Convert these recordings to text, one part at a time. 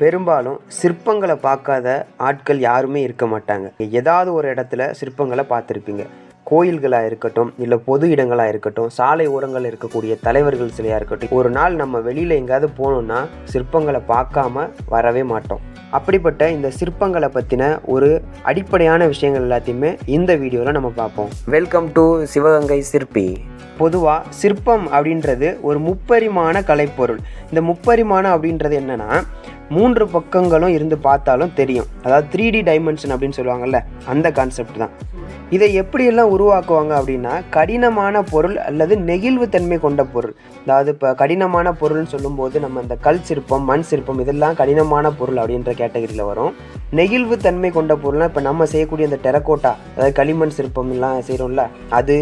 பெரும்பாலும் சிற்பங்களை பார்க்காத ஆட்கள் யாருமே இருக்க மாட்டாங்க. ஏதாவது ஒரு இடத்துல சிற்பங்களை பார்த்துருப்பீங்க. கோயில்களாக இருக்கட்டும் இல்லை பொது இடங்களாக இருக்கட்டும் சாலை ஓரங்களில் இருக்கக்கூடிய தலைவர்கள் சிலையாக இருக்கட்டும் ஒரு நாள் நம்ம வெளியில் எங்கேயாவது போகணுன்னா சிற்பங்களை பார்க்காம வரவே மாட்டோம். அப்படிப்பட்ட இந்த சிற்பங்களை பற்றின ஒரு அடிப்படையான விஷயங்கள் எல்லாத்தையுமே இந்த வீடியோவில் நம்ம பார்ப்போம். வெல்கம் டு சிவகங்கை சிற்பி. பொதுவாக சிற்பம் அப்படின்றது ஒரு முப்பரிமாண கலைப்பொருள். இந்த முப்பரிமாணம் அப்படின்றது என்னன்னா மூன்று பக்கங்களும் இருந்து பார்த்தாலும் தெரியும். அதாவது த்ரீ டி டைமென்ஷன் அப்படின்னு சொல்லுவாங்கல்ல அந்த கான்செப்ட் தான். இதை எப்படியெல்லாம் உருவாக்குவாங்க அப்படின்னா கடினமான பொருள் அல்லது நெகிழ்வு தன்மை கொண்ட பொருள். அதாவது இப்போ கடினமான பொருள்னு சொல்லும்போது நம்ம இந்த கல் சிற்பம் மண் சிற்பம் இதெல்லாம் கடினமான பொருள் அப்படின்ற கேட்டகரியில் வரும். நெகிழ்வுத்தன்மை கொண்ட பொருள்னால் இப்போ நம்ம செய்யக்கூடிய இந்த டெரக்கோட்டா அதாவது களிமண் சிற்பம் எல்லாம் செய்கிறோம்ல அது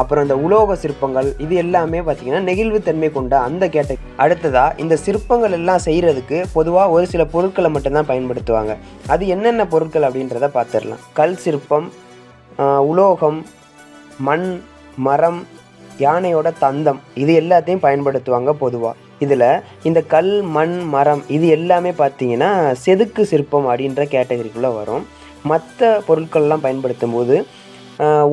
அப்புறம் இந்த உலோக சிற்பங்கள் இது எல்லாமே பார்த்தீங்கன்னா நெகிழ்வுத்தன்மை கொண்ட அந்த கேட்டகரி அடுத்ததாக இந்த சிற்பங்கள் எல்லாம் செய்கிறதுக்கு பொதுவாக ஒரு சில பொருட்களை மட்டும்தான் பயன்படுத்துவாங்க. அது என்னென்ன பொருட்கள் அப்படின்றத பார்த்துடலாம் கல் சிற்பம் உலோகம் மண் மரம் யானையோட தந்தம் இது எல்லாத்தையும் பயன்படுத்துவாங்க பொதுவாக இதில் இந்த கல் மண் மரம் இது எல்லாமே பார்த்தீங்கன்னா செதுக்கு சிற்பம் அப்படின்ற கேட்டகரிக்குள்ளே வரும். மற்ற பொருட்கள்லாம் பயன்படுத்தும் போது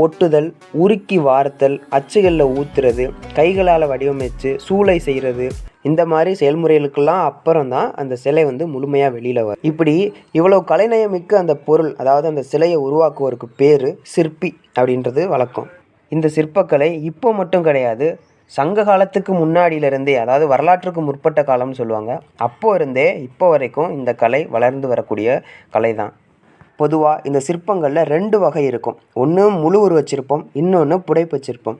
ஒட்டுதல் உருக்கி வார்த்தல் அச்சுகளில் ஊற்றுறது கைகளால் வடிவமைச்சு சூளை செய்கிறது இந்த மாதிரி செயல்முறைகளுக்கெல்லாம் அப்புறம் தான் அந்த சிலை வந்து முழுமையாக வெளியில் வரும். இப்படி இவ்வளோ கலைநயமிக்க அந்த பொருள் அதாவது அந்த சிலையை உருவாக்குவோருக்கு பேர் சிற்பி அப்படின்றது வழக்கம். இந்த சிற்பக்கலை இப்போ மட்டும் கிடையாது சங்க காலத்துக்கு முன்னாடியிலிருந்தே அதாவது வரலாற்றுக்கு முற்பட்ட காலம்னு சொல்லுவாங்க அப்போ இருந்தே இப்போ வரைக்கும் இந்த கலை வளர்ந்து வரக்கூடிய கலை தான் பொதுவாக இந்த சிற்பங்களில் ரெண்டு வகை இருக்கும். ஒன்று முழு உருவச் சிற்பம் இன்னொன்று புடைப்புச் சிற்பம்.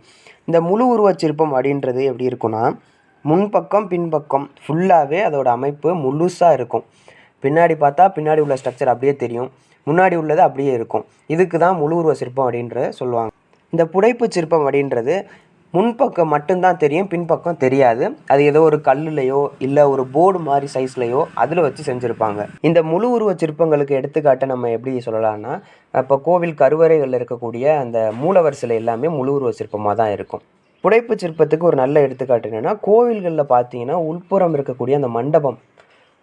இந்த முழு உருவச் சிற்பம் அப்படின்றது எப்படி இருக்குன்னா முன்பக்கம் பின்பக்கம் ஃபுல்லாகவே அதோட அமைப்பு முழுசாக இருக்கும். பின்னாடி பார்த்தா பின்னாடி உள்ள ஸ்ட்ரக்சர் அப்படியே தெரியும். முன்னாடி உள்ளது அப்படியே இருக்கும். இதுக்கு தான் முழு உருவ சிற்பம் அப்படின்ற சொல்லுவாங்க. இந்த புடைப்புச் சிற்பம் அப்படின்றது முன்பக்கம் மட்டும்தான் தெரியும் பின்பக்கம் தெரியாது. அது ஏதோ ஒரு கல்லுலையோ இல்லை ஒரு போர்டு மாதிரி சைஸ்லையோ அதில் வச்சு செஞ்சுருப்பாங்க. இந்த முழு உருவ சிற்பங்களுக்கு எடுத்துக்காட்ட நம்ம எப்படி சொல்லலாம்னா இப்போ கோவில் கருவறைகளில் இருக்கக்கூடிய அந்த மூலவர் சிலை எல்லாமே முழு உருவ சிற்பமாக தான் இருக்கும். புடைப்பு சிற்பத்துக்கு ஒரு நல்ல எடுத்துக்காட்டு என்னென்னா கோவில்களில் பார்த்தீங்கன்னா உள்புறம் இருக்கக்கூடிய அந்த மண்டபம்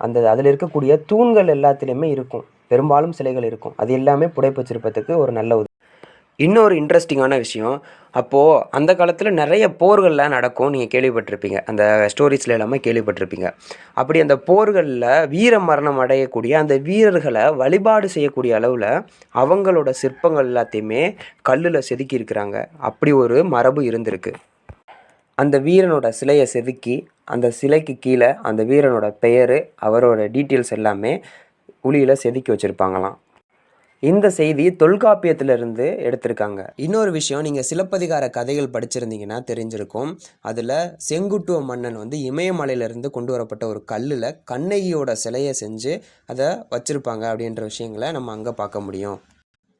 அந்த அதில் இருக்கக்கூடிய தூண்கள் எல்லாத்துலேயுமே இருக்கும். பெரும்பாலும் சிலைகள் இருக்கும். அது எல்லாமே புடைப்பு சிற்பத்துக்கு ஒரு நல்ல உதவி இன்னொரு இன்ட்ரெஸ்டிங்கான விஷயம். அப்போது அந்த காலத்தில் நிறைய போர்கள்லாம் நடக்கும். நீங்கள் கேள்விப்பட்டிருப்பீங்க. அந்த ஸ்டோரிஸில் எல்லாமே கேள்விப்பட்டிருப்பீங்க. அப்படி அந்த போர்களில் வீர மரணம் அடையக்கூடிய அந்த வீரர்களை வழிபாடு செய்யக்கூடிய அளவில் அவங்களோட சிற்பங்கள் எல்லாத்தையுமே கல்லில் செதுக்கியிருக்கிறாங்க அப்படி ஒரு மரபு இருந்திருக்கு. அந்த வீரனோட சிலையை செதுக்கி அந்த சிலைக்கு கீழே அந்த வீரனோட பெயர் அவரோட டீட்டெயில்ஸ் எல்லாமே உளியில் செதுக்கி வச்சுருப்பாங்களாம். இந்த செய்தி தொல்காப்பியத்திலிருந்து எடுத்திருக்காங்க. இன்னொரு விஷயம் நீங்கள் சிலப்பதிகார கதைகள் படிச்சிருந்தீங்கன்னா தெரிஞ்சிருக்கும். அதில் செங்குட்டுவ மன்னன் வந்து இமயமலையிலேருந்து கொண்டு வரப்பட்ட ஒரு கல்லில் கண்ணகியோட சிலையை செஞ்சு அதை வச்சுருப்பாங்க அப்படின்ற விஷயங்களை நம்ம அங்கே பார்க்க முடியும்.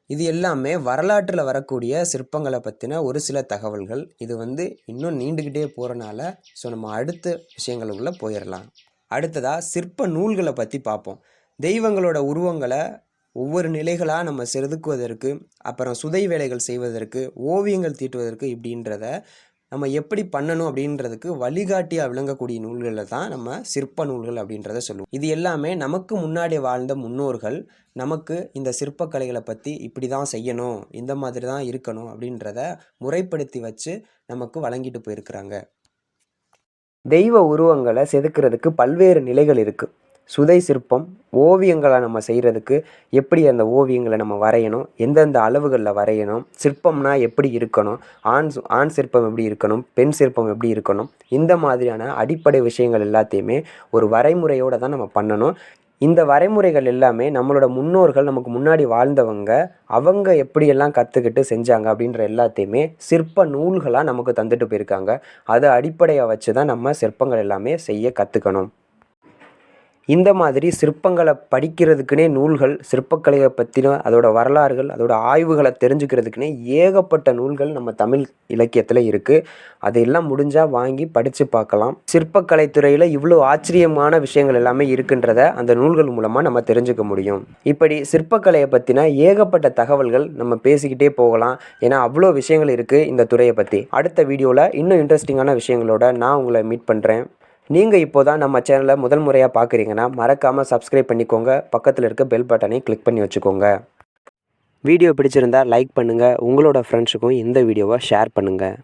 இது எல்லாமே வரலாற்றில் வரக்கூடிய சிற்பங்களை பற்றின ஒரு சில தகவல்கள். இது வந்து இன்னும் நீண்டுக்கிட்டே போகிறனால ஸோ நம்ம அடுத்த விஷயங்களுக்குள்ளே போயிடலாம் அடுத்ததாக சிற்ப நூல்களை பற்றி பார்ப்போம். தெய்வங்களோட உருவங்களை ஒவ்வொரு நிலைகளாக நம்ம செதுக்குவதற்கு அப்புறம் சுதை வேலைகள் செய்வதற்கு ஓவியங்கள் தீட்டுவதற்கு இப்படின்றத நம்ம எப்படி பண்ணணும் அப்படின்றதுக்கு வழிகாட்டியாக விளங்கக்கூடிய நூல்களில் தான் நம்ம சிற்ப நூல்கள் அப்படின்றத சொல்லுவோம். இது எல்லாமே நமக்கு முன்னாடி வாழ்ந்த முன்னோர்கள் நமக்கு இந்த சிற்பக்கலைகளை பற்றி இப்படி தான் செய்யணும் இந்த மாதிரி தான் இருக்கணும் அப்படின்றத முறைப்படுத்தி வச்சு நமக்கு வழங்கிட்டு போயிருக்கிறாங்க. தெய்வ உருவங்களை செதுக்கிறதுக்கு பல்வேறு நிலைகள் இருக்குது சுதை சிற்பம் ஓவியங்களை நம்ம செய்கிறதுக்கு எப்படி அந்த ஓவியங்களை நம்ம வரையணும் எந்தெந்த அளவுகளில் வரையணும் சிற்பம்னா எப்படி இருக்கணும் ஆண் ஆண் சிற்பம் எப்படி இருக்கணும் பெண் சிற்பம் எப்படி இருக்கணும் இந்த மாதிரியான அடிப்படை விஷயங்கள் எல்லாத்தையுமே ஒரு வரைமுறையோடு தான் நம்ம பண்ணணும். இந்த வரைமுறைகள் எல்லாமே நம்மளோட முன்னோர்கள் நமக்கு முன்னாடி வாழ்ந்தவங்க அவங்க எப்படியெல்லாம் கற்றுக்கிட்டு செஞ்சாங்க அப்படின்ற எல்லாத்தையுமே சிற்ப நூல்களாக நமக்கு தந்துட்டு போயிருக்காங்க. அதை அடிப்படையாக வச்சு தான் நம்ம சிற்பங்கள் எல்லாமே செய்ய கற்றுக்கணும் இந்த மாதிரி சிற்பங்களை படிக்கிறதுக்குனே நூல்கள் சிற்பக்கலையை பற்றின அதோட வரலாறுகள் அதோட ஆய்வுகளை தெரிஞ்சுக்கிறதுக்குனே ஏகப்பட்ட நூல்கள் நம்ம தமிழ் இலக்கியத்தில் இருக்குது அதையெல்லாம் முடிஞ்சால் வாங்கி படித்து பார்க்கலாம். சிற்பக்கலை துறையில் இவ்வளோ ஆச்சரியமான விஷயங்கள் எல்லாமே இருக்குன்றத அந்த நூல்கள் மூலமாக நம்ம தெரிஞ்சுக்க முடியும். இப்படி சிற்பக்கலையை பற்றின ஏகப்பட்ட தகவல்கள் நம்ம பேசிக்கிட்டே போகலாம். ஏன்னா அவ்வளோ விஷயங்கள் இருக்குது இந்த துறையை பற்றி அடுத்த வீடியோவில் இன்னும் இன்ட்ரெஸ்டிங்கான விஷயங்களோட நான் உங்களை மீட் பண்ணுறேன் நீங்கள் இப்போ தான் நம்ம சேனலை முதல் முறையாக பார்க்குறீங்கன்னா மறக்காமல் சப்ஸ்கிரைப் பண்ணிக்கோங்க. பக்கத்தில் இருக்க பெல் பட்டனையும் கிளிக் பண்ணி வச்சுக்கோங்க. வீடியோ பிடிச்சிருந்தா லைக் பண்ணுங்கள் உங்களோட ஃப்ரெண்ட்ஸுக்கும் இந்த வீடியோவை ஷேர் பண்ணுங்கள்